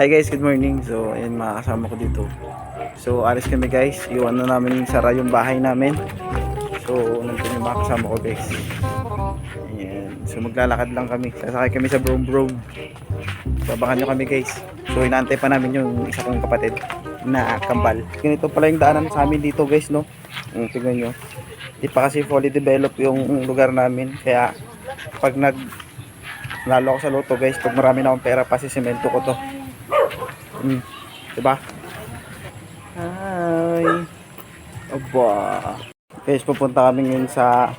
Hi guys, good morning. So, ayun mga kasama ko dito. So, alis kami guys. Iwan na namin sara yung bahay namin. So, nandun yung mga kasama ko guys. Ayan. So, maglalakad lang kami. Sasakay kami sa Brom Brom. So, nyo kami guys. So, inaantay pa namin yung isa kong kapatid na kambal. Ganito pala yung daanan sa amin dito guys, no? Um, tignan nyo. Di pa kasi fully developed yung lugar namin. Kaya, pag nag lalo ako sa loto guys pag marami na akong pera pa sisemento ko to mm. diba hi aba guys pupunta kami ngayon sa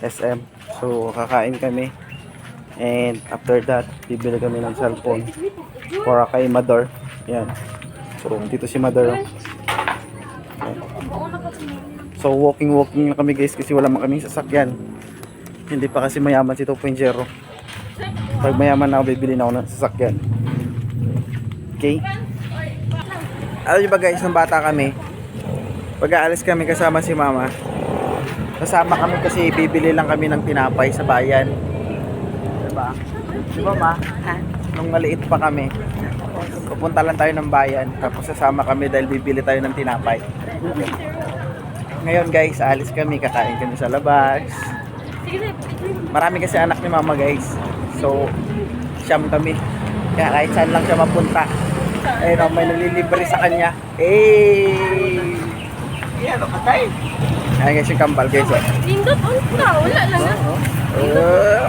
SM so kakain kami and after that bibili kami ng cellphone para kay Mador yan so dito si Mador. Yan. so walking walking lang kami guys kasi wala man kaming sasakyan hindi pa kasi mayaman si 2.0 pag mayaman na ako, bibili na ako ng sasakyan. Okay? Alam nyo ba guys, nung bata kami, pag aalis kami kasama si mama, kasama kami kasi bibili lang kami ng tinapay sa bayan. Diba? Diba ma? Nung maliit pa kami, pupunta lang tayo ng bayan, tapos sasama kami dahil bibili tayo ng tinapay. Ngayon guys, aalis kami, kakain kami sa labas. Marami kasi anak ni mama guys. So, siyam kami. Kaya kahit saan lang siya mapunta. Ayun o, may nalilibre sa kanya. Eh! Yan o, patay. Ayan guys yung kambal guys. Oh. Nindot unta, wala lang na. Uh,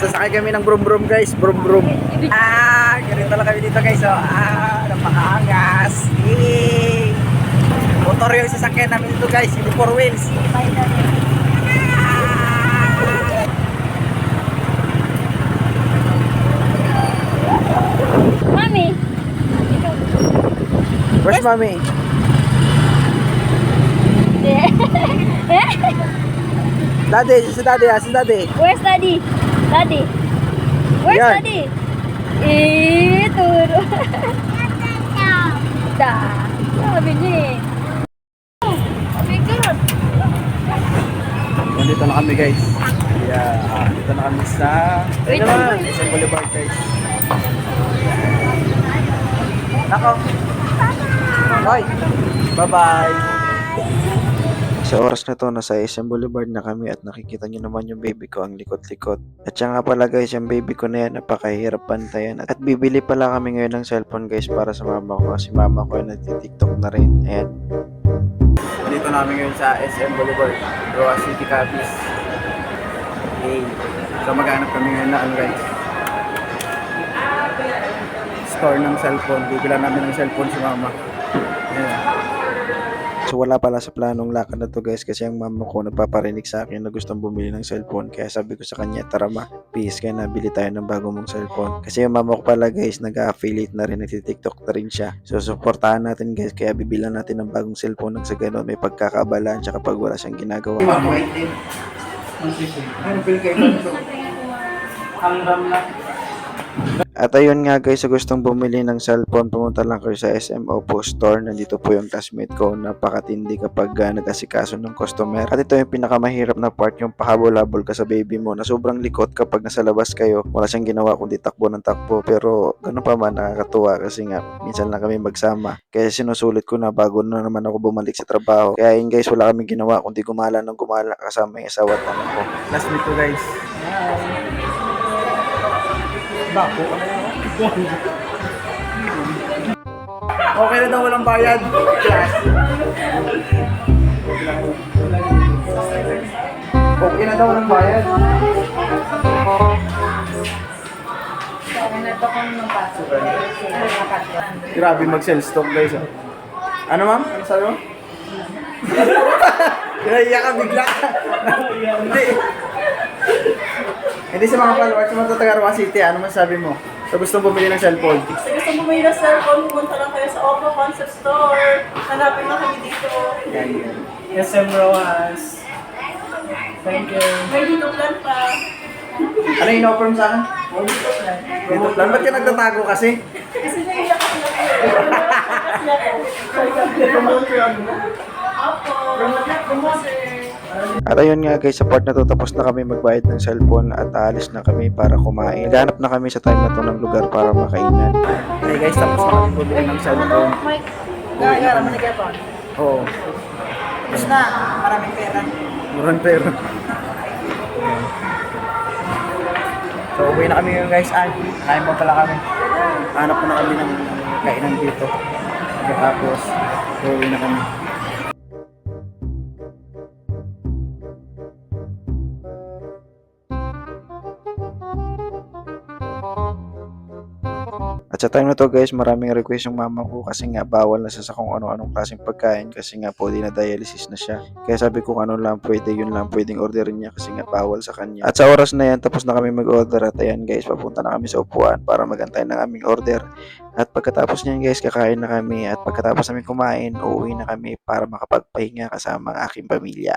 sasakay kami ng brum brum guys. Brum brum. Ah, ganito lang kami dito guys. Oh. Ah, napakaangas. Eh! Motor yung sasakyan namin dito guys. Hindi four wheels. Mami, Where's mommy? Daddy, si daddy ah, si daddy. where's daddy? Daddy? Where's Yan. daddy? Eh, turo. da. Sabi niya eh. Oh my God. Nandito na kami guys. Yeah, ah, dito na kami sa Wait, wait. sa Boulevard guys. Nako. Hoy. Bye-bye. Sa oras na to, nasa SM Boulevard na kami at nakikita nyo naman yung baby ko ang likot-likot. At siya nga pala guys, yung baby ko na yan, napakahirap bantayan. At bibili pala kami ngayon ng cellphone guys para sa mama ko. Si mama ko ay nagtitiktok na rin. Ayan. Dito namin ngayon sa SM Boulevard, Roa City Capiz. Okay. So maghanap kami ngayon na ano guys. Store ng cellphone. Bibila namin ng cellphone si mama. Ayan. So wala pala sa planong lakad na to guys kasi ang mama ko nagpaparinig sa akin na gustong bumili ng cellphone. Kaya sabi ko sa kanya tara ma please kaya nabili tayo ng bago mong cellphone. Kasi yung mama ko pala guys nag-affiliate na rin nagtitiktok na rin siya. So supportahan natin guys kaya bibilan natin ng bagong cellphone nang sa ganun may pagkakabalan tsaka pag wala siyang ginagawa. Ano pili kayo At ayun nga guys, sa gustong bumili ng cellphone, pumunta lang kayo sa SM Oppo Store. Nandito po yung classmate ko, napakatindi kapag uh, nag-asikaso ng customer. At ito yung pinakamahirap na part, yung pahabol-habol ka sa baby mo na sobrang likot kapag nasa labas kayo. Wala siyang ginawa kundi takbo ng takbo. Pero ganun pa man, nakakatuwa kasi nga, minsan lang kami magsama. Kaya sinusulit ko na bago na naman ako bumalik sa trabaho. Kaya yun guys, wala kami ginawa kundi gumala ng gumala kasama yung asawa at anak ko. Classmate ko guys. Okay na daw walang bayad. Okay na daw walang bayad. Grabe mag-sell stock guys. ah. Ano ma'am? Ano sabi mo? Naiyak ka bigla. Hindi. Hindi sa mga followers sa mga taga Rua City, ano masabi mo? Sa gustong bumili ng cellphone? Sa gusto mo may na cellphone, pumunta lang kayo sa Oppo Concept Store. Hanapin lang kami dito. Yan, yan. SM Rojas. Thank you. May dito plan pa. Ano yung in-offer mo sa akin? Dito plan. Ba't ka nagtatago kasi? Kasi naiyak ako na Kasi ako. Promote ko yan. Opo. Promote na, promote. At ayun nga guys, sa part na to tapos na kami magbayad ng cellphone at aalis na kami para kumain. Naghanap na kami sa time na to ng lugar para makainan. Hey guys, tapos na kami bumili ng cellphone. Gaya, na kaya Oo, Tapos na, maraming pera. murang pera. So uwi na kami ngayon guys. Ay, kain pa pala kami. Hanap pa na kami ng kainan dito. Pagkatapos, uwi na kami. Sa time na to guys, maraming request yung mama ko kasi nga bawal na siya sa kung ano-anong klaseng pagkain kasi nga po na dialysis na siya. Kaya sabi ko ano lang pwede, yun lang pwedeng orderin niya kasi nga bawal sa kanya. At sa oras na yan, tapos na kami mag-order at ayan guys, papunta na kami sa upuan para magantay ng aming order. At pagkatapos niyan guys, kakain na kami at pagkatapos namin kumain, uuwi na kami para makapagpahinga kasama ang aking pamilya.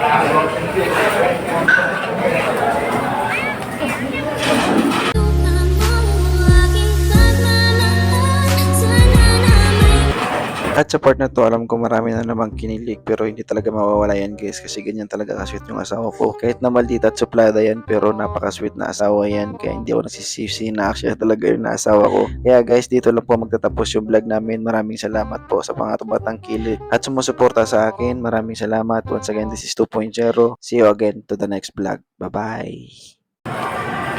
大河。At sa part na to, alam ko marami na namang kinilig pero hindi talaga mawawala yan guys kasi ganyan talaga kasweet yung asawa ko. Kahit na maldita at suplada yan pero napaka-sweet na asawa yan kaya hindi ako nagsisisi na siya talaga yung asawa ko. Kaya guys, dito lang po magtatapos yung vlog namin. Maraming salamat po sa mga tumatang kilit at sumusuporta sa akin. Maraming salamat. Once again, this is 2.0. See you again to the next vlog. Bye-bye!